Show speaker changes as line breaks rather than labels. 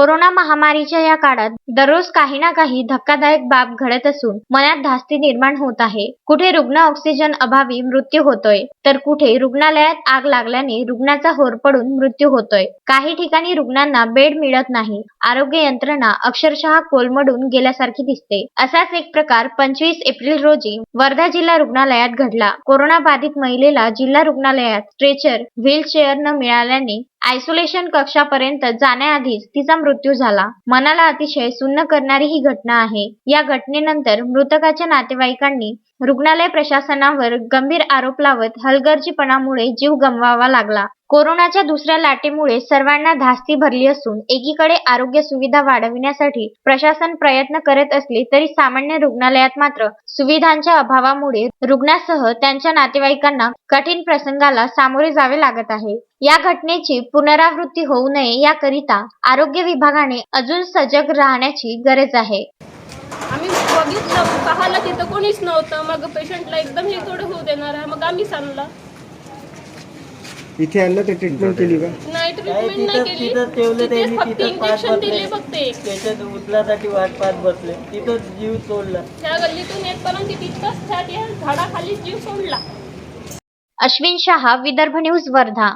Corona महामारीच्या या काळात दररोज काही ना काही धक्कादायक बाब घडत असून मनात धास्ती निर्माण होत आहे. कुठे रुग्ण ऑक्सिजन अभावी मृत्यू होतोय तर कुठे रुग्णालयात आग लागल्याने रुग्णाचा होरपळून मृत्यू होतोय. काही ठिकाणी रुग्णांना बेड मिळत नाही. आरोग्य यंत्रणा अक्षरशः कोलमडून गेल्यासारखी दिसते. असाच एक प्रकार पंचवीस एप्रिल रोजी वर्धा जिल्हा रुग्णालयात घडला. कोरोना बाधित महिलेला जिल्हा रुग्णालयात स्ट्रेचर व्हीलचेअर न मिळाल्याने आयसोलेशन कक्षापर्यंत जाण्याआधीच तिचा मृत्यू झाला. मनाला अतिशय सुन्न करणारी ही घटना आहे. या घटनेनंतर मृतकाच्या नातेवाईकांनी रुग्णालय प्रशासनावर गंभीर आरोप लावत हलगर्जीपणामुळे जीव गमवावा लागला. कोरोनाच्या दुसऱ्या लाटेमुळे सर्वांना धास्ती भरली असून एकीकडे आरोग्य सुविधा वाढविण्यासाठी प्रशासन प्रयत्न करत असले तरी सामान्य रुग्णालयात मात्र सुविधांच्या अभावामुळे रुग्णासह त्यांच्या नातेवाईकांना कठीण प्रसंगाला सामोरे जावे लागत आहे. या घटनेची पुनरावृत्ती होऊ नये याकरिता आरोग्य विभागाने अजून सजग राहण्याची गरज आहे.
आम्ही बघितलं पाहिलं तिथं कोणीच नव्हतं. मग पेशंटला एकदम हे थोडं होऊ देणार आहे. मग आम्ही सांगला
इथे आणलं तर ट्रीटमेंट केली का?
नाही
काय
ट्रीटमेंट नाही
तिथं
केली.
तिथं ठेवलं
तिथेच
त्यांनी
फक्त
तिथं पाच
इंजेक्शन
बसले.
दिले फक्त एक.
त्याच्यात उचलासाठी वाट पाहत बसले. तिथं जीव तोडला
त्या गल्लीतून येतपर्यंत तिथंच त्या जीव सोडला.
अश्विन शहा विदर्भ न्यूज वर्धा.